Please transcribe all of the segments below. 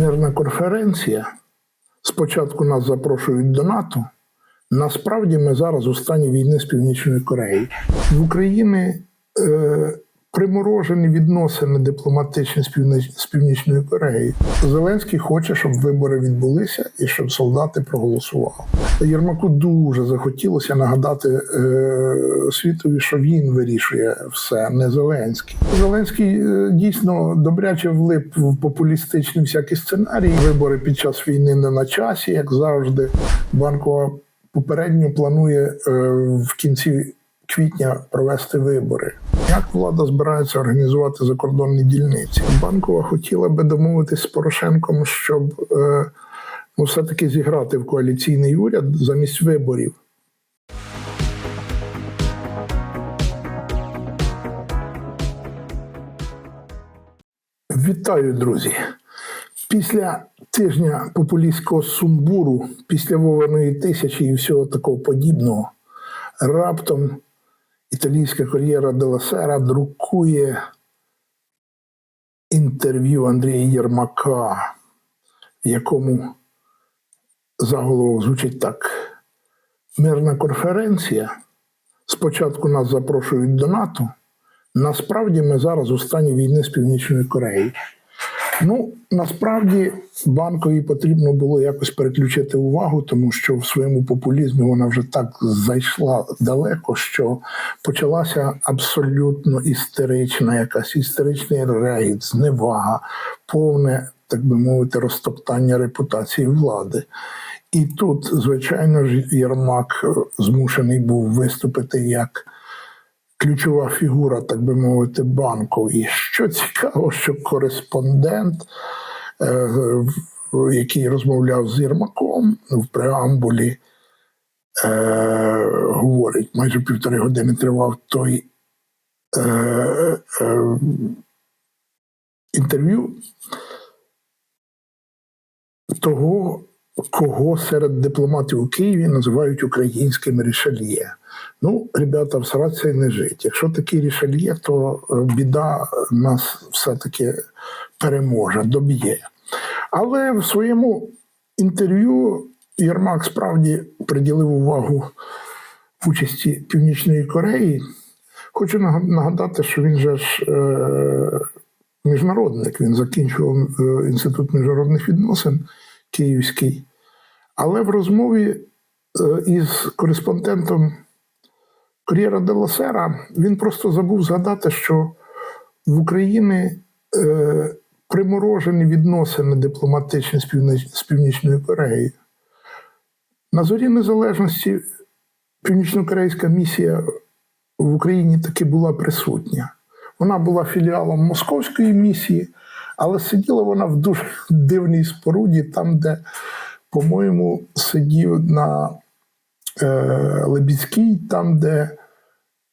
мирна конференція. Спочатку нас запрошують до НАТО. Насправді ми зараз у стані війни з Північною Кореєю. В Україні е, приморожені відносини дипломатичні з, Північною Кореєю. Зеленський хоче, щоб вибори відбулися і щоб солдати проголосували. Єрмаку дуже захотілося нагадати е, світові, що він вирішує все, не Зеленський. Зеленський е, дійсно добряче влип в популістичні всякі сценарії. Вибори під час війни не на часі, як завжди. Банкова попередньо планує е, в кінці квітня провести вибори. Як влада збирається організувати закордонні дільниці? Банкова хотіла би домовитись з Порошенком, щоб е, ну, все-таки зіграти в коаліційний уряд замість виборів. Вітаю, друзі! Після тижня популістського сумбуру, після Вованої тисячі і всього такого подібного, раптом італійська кар'єра Деласера друкує інтерв'ю Андрія Єрмака, в якому заголовок звучить так: Мирна конференція. Спочатку нас запрошують до НАТО. Насправді ми зараз у стані війни з Північною Кореєю. Ну, насправді банкові потрібно було якось переключити увагу, тому що в своєму популізмі вона вже так зайшла далеко, що почалася абсолютно істерична, якась істеричний рейд, зневага, повне, так би мовити, розтоптання репутації влади. І тут, звичайно ж, Єрмак е, змушений був виступити як ключова фігура, так би мовити, банку. І що цікаво, що кореспондент, е, який розмовляв з Єрмаком в преамбулі, е, говорить, майже півтори години тривав той е, інтерв'ю того, кого серед дипломатів у Києві називають українським рішельє. Ну, ребята, всратися і не жить. Якщо такий рішельє, то е, біда нас все-таки переможе, доб'є. Але в своєму інтерв'ю Єрмак справді приділив увагу участі Північної Кореї. Хочу нагадати, що він же ж е, міжнародник, він закінчував е, інститут міжнародних відносин Київський. Але в розмові е, із кореспондентом Кор'єра де Сера він просто забув згадати, що в Україні е, приморожені відносини дипломатичні з Північною Кореєю. На зорі незалежності північнокорейська місія в Україні таки була присутня. Вона була філіалом московської місії, але сиділа вона в дуже дивній споруді, там, де, по-моєму, сидів на е, Лебідській, там, де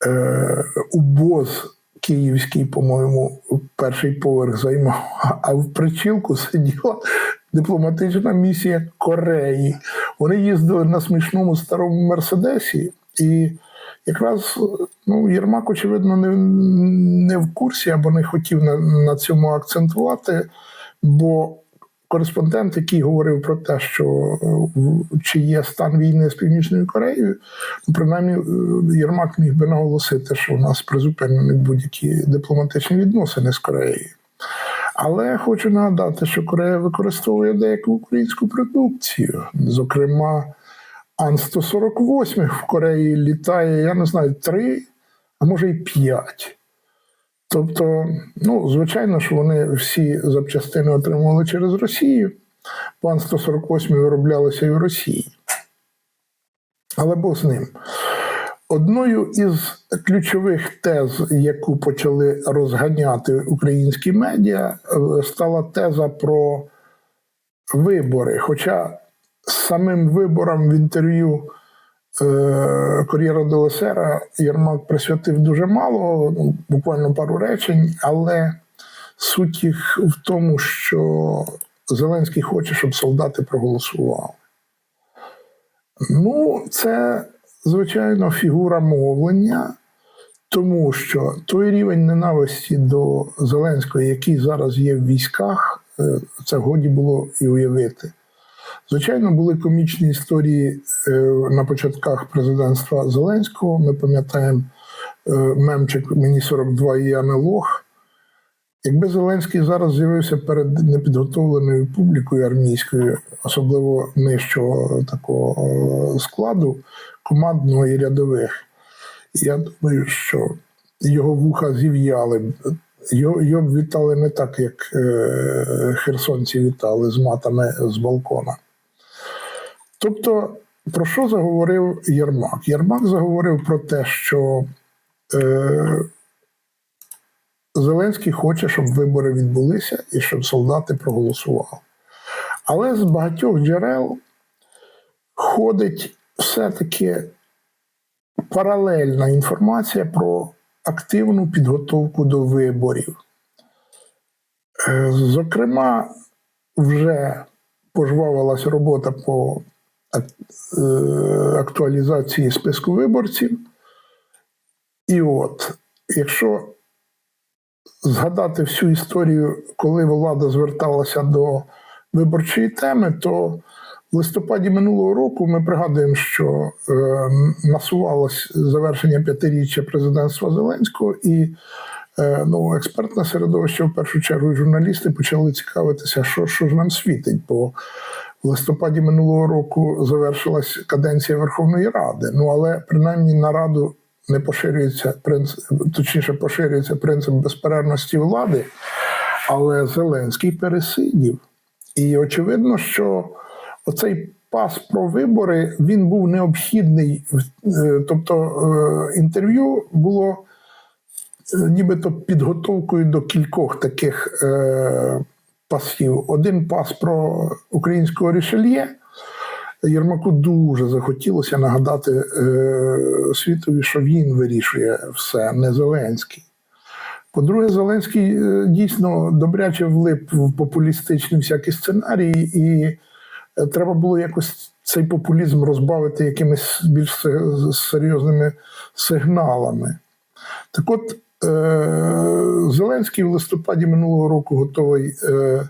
е, убоз київський, по-моєму, перший поверх займав, а в причілку сиділа дипломатична місія Кореї. Вони їздили на смішному старому Мерседесі, і якраз ну, Єрмак, очевидно, не, не в курсі або не хотів на, на цьому акцентувати, бо кореспондент, який говорив про те, що е, чи є стан війни з Північною Кореєю, ну, принаймні е, Єрмак міг би наголосити, що у нас призупинені будь-які дипломатичні відносини з Кореєю. Але хочу нагадати, що Корея використовує деяку українську продукцію. Зокрема, Ан-148 в Кореї літає, я не знаю, три, а може й п'ять. Тобто, ну, звичайно, що вони всі запчастини отримували через Росію, бо Ан-148 вироблялися і в Росії. Але Бог з ним. Одною із ключових тез, яку почали розганяти українські медіа, стала теза про вибори. Хоча самим виборам в інтерв'ю Кор'єра де Лесера Єрмак присвятив дуже мало, ну, буквально пару речень, але суть їх в тому, що Зеленський хоче, щоб солдати проголосували. Ну, це, звичайно, фігура мовлення, тому що той рівень ненависті до Зеленського, який зараз є в військах, е, це годі було і уявити. Звичайно, були комічні історії е, на початках президентства Зеленського. Ми пам'ятаємо е, мемчик Мені 42 і я не лох. Якби Зеленський зараз з'явився перед непідготовленою публікою армійською, особливо нижчого такого е, складу, командного і рядових, я думаю, що його вуха зів'яли б. Його, б вітали не так, як е, херсонці вітали з матами з балкона. Тобто, про що заговорив Єрмак? Єрмак заговорив про те, що е, Зеленський хоче, щоб вибори відбулися і щоб солдати проголосували. Але з багатьох джерел ходить все-таки паралельна інформація про активну підготовку до виборів. Е, Зокрема, вже пожвавилась робота по актуалізації списку виборців. І от, якщо згадати всю історію, коли влада зверталася до виборчої теми, то в листопаді минулого року ми пригадуємо, що е, насувалось завершення п'ятиріччя президентства Зеленського, і е, ну, експертне середовище, в першу чергу, журналісти почали цікавитися, що, що ж нам світить. Бо в листопаді минулого року завершилась каденція Верховної Ради. Ну але принаймні на раду не поширюється принцип, точніше, поширюється принцип безперервності влади, але Зеленський пересидів. І очевидно, що оцей пас про вибори він був необхідний. Е, Тобто е, інтерв'ю було е, нібито підготовкою до кількох таких пасів. Один пас про українського рішельє. Єрмаку дуже захотілося нагадати е, світові, що він вирішує все, не Зеленський. По-друге, Зеленський е, дійсно добряче влип в популістичні всякі сценарії, і е, треба було якось цей популізм розбавити якимись більш серйозними сигналами. Так от, Зеленський в листопаді минулого року готовий. Е, е,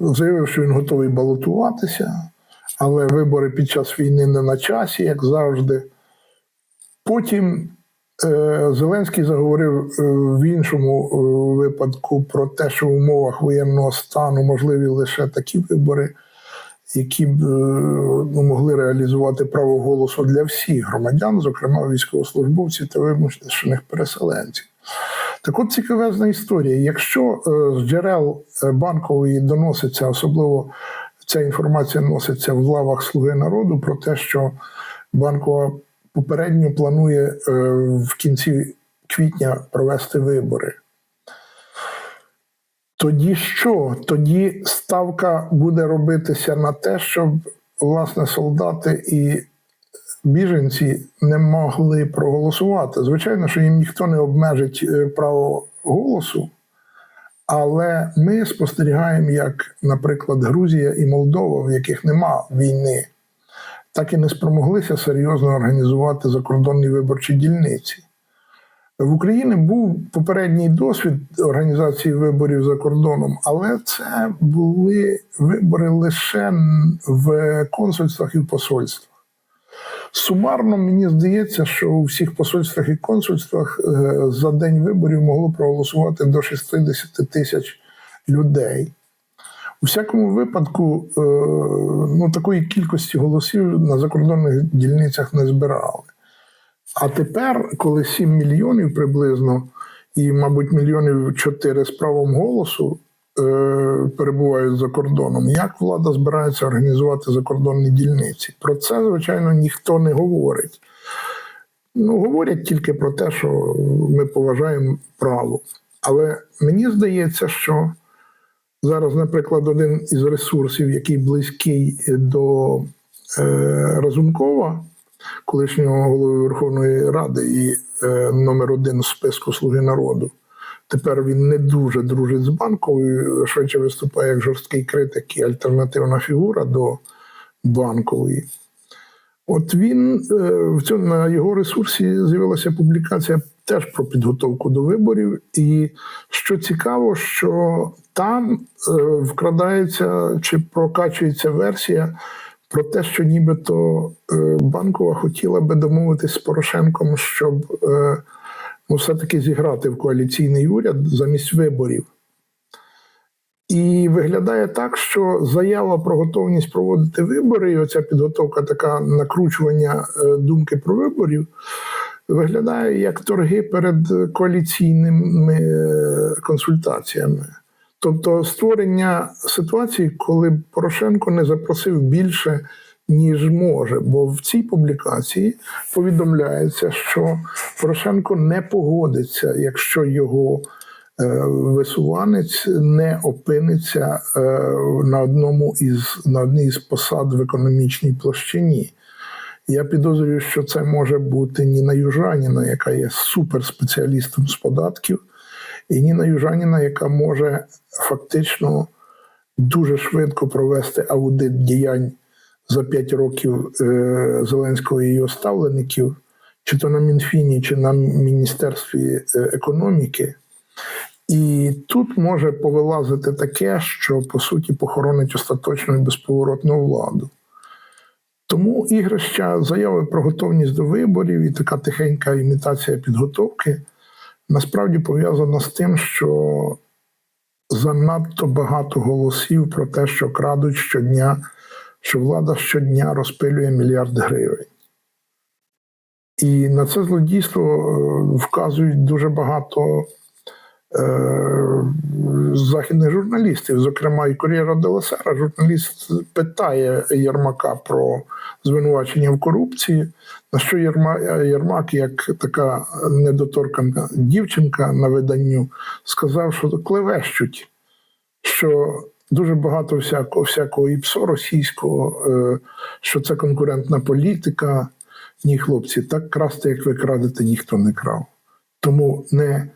заявив, що він готовий балотуватися, але вибори під час війни не на часі, як завжди. Потім е, Зеленський заговорив е, в іншому е, випадку про те, що в умовах воєнного стану можливі лише такі вибори, які б е, ну, могли реалізувати право голосу для всіх громадян, зокрема військовослужбовців та вимушених переселенців. Так от цікавезна історія. Якщо е, з джерел е, банкової доноситься, особливо ця інформація носиться в лавах Слуги народу про те, що банкова попередньо планує в кінці квітня провести вибори. Тоді що? Тоді ставка буде робитися на те, щоб власне солдати і біженці не могли проголосувати. Звичайно, що їм ніхто не обмежить е, право голосу, але ми спостерігаємо, як, наприклад, Грузія і Молдова, в яких нема війни, так і не спромоглися серйозно організувати закордонні виборчі дільниці. В Україні був попередній досвід організації виборів за кордоном, але це були вибори лише в консульствах і в посольствах. Сумарно мені здається, що у всіх посольствах і консульствах е, за день виборів могло проголосувати до 60 тисяч людей. У всякому випадку, е, ну, такої кількості голосів на закордонних дільницях не збирали. А тепер, коли 7 мільйонів приблизно, і, мабуть, мільйонів 4 з правом голосу е, перебувають за кордоном, як влада збирається організувати закордонні дільниці? Про це, звичайно, ніхто не говорить. Ну, говорять тільки про те, що ми поважаємо право. Але мені здається, що зараз, наприклад, один із ресурсів, який близький до е, Разумкова, колишнього голови Верховної Ради і е, номер один в списку Слуги народу. Тепер він не дуже дружить з банковою, швидше виступає як жорсткий критик і альтернативна фігура до банкової. От він е, в цьому на його ресурсі з'явилася публікація теж про підготовку до виборів. І що цікаво, що там е, вкрадається чи прокачується версія про те, що нібито е, банкова хотіла би домовитись з Порошенком, щоб е, ну, все-таки зіграти в коаліційний уряд замість виборів. І виглядає так, що заява про готовність проводити вибори, і оця підготовка, така накручування е, думки про виборів, виглядає як торги перед коаліційними консультаціями. Тобто створення ситуації, коли Порошенко не запросив більше, ніж може. Бо в цій публікації повідомляється, що Порошенко не погодиться, якщо його е, висуванець не опиниться е, на одному із на одній із посад в економічній площині. Я підозрюю, що це може бути Ніна Южаніна, яка є суперспеціалістом з податків, і Ніна Южаніна, яка може фактично дуже швидко провести аудит діянь за 5 років е, Зеленського і його ставлеників, чи то на Мінфіні, чи на Міністерстві е, економіки. І тут може повилазити таке, що по суті похоронить остаточну і безповоротну владу. Тому ігрища заяви про готовність до виборів і така тихенька імітація підготовки насправді пов'язана з тим, що занадто багато голосів про те, що крадуть щодня, що влада щодня розпилює мільярд гривень. І на це злодійство е, вказують дуже багато західних журналістів, зокрема і Кур'єра Делесера, журналіст питає Єрмака про звинувачення в корупції, на що Єрмак, як така недоторкана дівчинка на виданню, сказав, що клевещуть, що дуже багато всякого, всякого іпсо російського, е, що це конкурентна політика. Ні, хлопці, так красти, як ви крадете, ніхто не крав. Тому не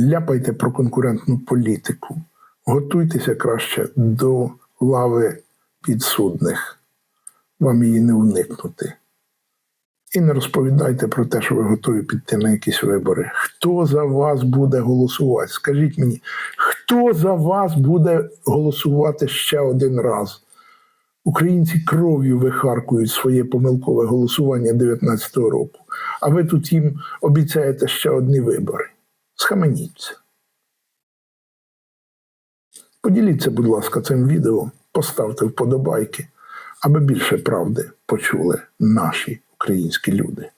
ляпайте про конкурентну політику. Готуйтеся краще до лави підсудних. Вам її не уникнути. І не розповідайте про те, що ви готові піти на якісь вибори. Хто за вас буде голосувати? Скажіть мені, хто за вас буде голосувати ще один раз? Українці кров'ю вихаркують своє помилкове голосування 19-го року, а ви тут їм обіцяєте ще одні вибори. Схаменіться. Поділіться, будь ласка, цим відео, поставте вподобайки, аби більше правди почули наші українські люди.